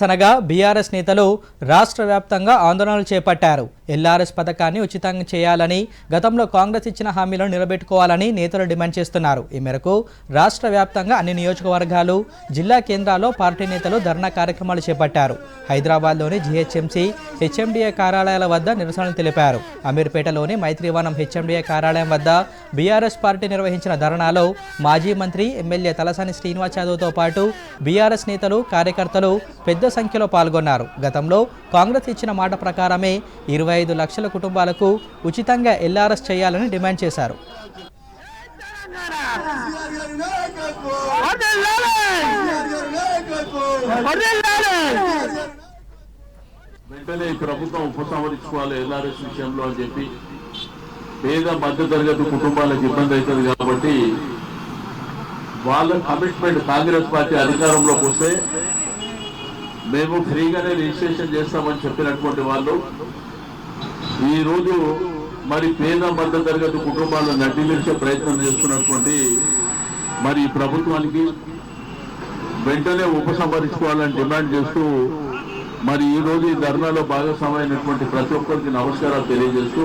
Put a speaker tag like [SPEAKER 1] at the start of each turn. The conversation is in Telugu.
[SPEAKER 1] సనగా బీఆర్ఎస్ నేతలు రాష్ట్ర వ్యాప్తంగా ఆందోళనలు చేపట్టారు. ఎల్ఆర్ఎస్ పథకాన్ని ఉచితంగా చేయాలని గతంలో కాంగ్రెస్ ఇచ్చిన హామీలను నిలబెట్టుకోవాలని నేతలు డిమాండ్ చేస్తున్నారు. ఈ మేరకు రాష్ట్ర వ్యాప్తంగా అన్ని నియోజకవర్గాలు జిల్లా కేంద్రాల్లో పార్టీ నేతలు ధర్నా కార్యక్రమాలు చేపట్టారు. హైదరాబాద్లోని జీహెచ్ఎంసీ హెచ్ఎండిఏ కార్యాలయాల వద్ద నిరసనలు తెలిపారు. అమీర్పేటలోని మైత్రివనం హెచ్ఎండిఏ కార్యాలయం వద్ద బీఆర్ఎస్ పార్టీ నిర్వహించిన ధర్నాలో మాజీ మంత్రి ఎమ్మెల్యే తలసాని శ్రీనివాస్ యాదవ్తో పాటు బీఆర్ఎస్ నేతలు కార్యకర్తలు పెద్ద సంఖ్యలో పాల్గొన్నారు. గతంలో కాంగ్రెస్ ఇచ్చిన మాట ప్రకారమే ఇరవై ఐదు లక్షల కుటుంబాలకు ఉచితంగా ఎల్ఆర్ఎస్ చేయాలని డిమాండ్ చేశారు.
[SPEAKER 2] వెంటనే ఈ ప్రభుత్వం ఉపసంహరించుకోవాలి ఎల్ఆర్ఎస్ విషయంలో అని చెప్పి పేద మధ్య తరగతి కుటుంబాలకు ఇబ్బంది అవుతుంది కాబట్టి వాళ్ళ కమిట్మెంట్ కాంగ్రెస్ పార్టీ అధికారంలోకి వస్తే మేము ఫ్రీగానే రిజిస్ట్రేషన్ చేస్తామని చెప్పినటువంటి వాళ్ళు ఈరోజు మరి పేద మధ్య తరగతి కుటుంబాలను నడ్డిమిర్చే ప్రయత్నం చేస్తున్నటువంటి మరి ప్రభుత్వానికి వెంటనే ఉపసంహరించుకోవాలని డిమాండ్ చేస్తూ మరి ఈరోజు ఈ ధర్నాలో భాగస్వామైనటువంటి ప్రతి ఒక్కరికి నమస్కారాలు తెలియజేస్తూ